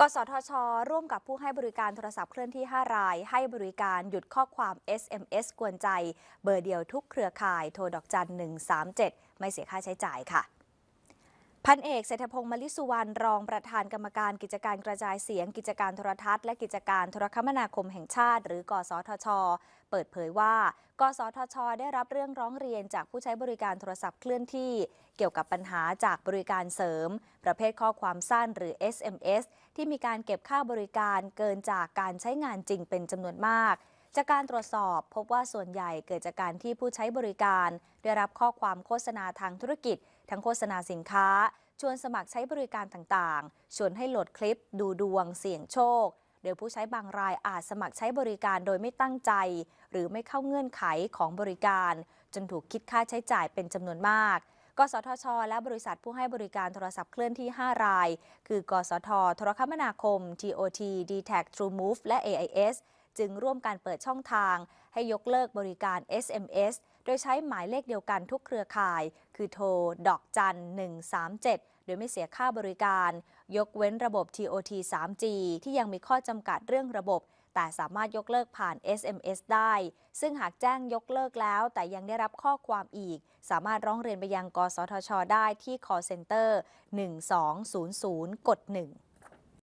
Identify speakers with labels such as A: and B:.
A: กสทช ร่วมกับผู้ให้บริการโทรศัพท์เคลื่อนที่ 5 ราย ให้บริการหยุดข้อความ SMS กวนใจ เบอร์เดียวทุกเครือข่ายโทรดอกจัน 137 ไม่เสียค่าใช้จ่ายค่ะ พันเอกเศรษฐพงศ์มลิสุวรรณรองประธานกรรมการกิจการกระจายเสียง กิจการโทรทัศน์และกิจการโทรคมนาคมแห่งชาติ หรือกสทช เปิดเผยว่า กสทช ได้รับเรื่องร้องเรียนจากผู้ใช้บริการโทรศัพท์เคลื่อนที่ เกี่ยวกับปัญหาจากบริการเสริม ประเภทข้อความสั้นหรือ SMS ที่มีการเก็บค่าบริการเกินจากการใช้งานจริงเป็นจำนวนมาก จากการตรวจสอบพบว่าส่วนใหญ่เกิดจากการที่ผู้ใช้บริการ ได้รับข้อความโฆษณาทางธุรกิจ ทั้งโฆษณาสินค้า ชวนสมัครใช้บริการต่างๆ ชวนให้โหลดคลิป ดูดวง เสี่ยงโชค โดยผู้ใช้บางรายอาจสมัครใช้บริการโดยไม่ตั้งใจ หรือไม่เข้าเงื่อนไขของบริการ จนถูกคิดค่าใช้จ่ายเป็นจำนวนมากกสทช และบริษัทผู้ให้บริการโทรศัพท์เคลื่อนที่ 5 ราย คือกสท โทรคมนาคม TOT d t a c TrueMove และ AIS จึงร่วมการเปิดช่องทาง ให้ยกเลิกบริการ SMS โดยใช้หมายเลขเดียวกันทุกเครือข่าย คือโทร ดอกจัน 137 โดยไม่เสียค่าบริการ ยกเว้นระบบ TOT 3G ที่ยังมีข้อจำกัดเรื่องระบบ แต่สามารถยกเลิกผ่าน SMS ได้ ซึ่งหากแจ้งยกเลิกแล้ว แต่ยังได้รับข้อความอีก สามารถร้องเรียนไปยัง กสทช ได้ที่ call center 1200 กด 1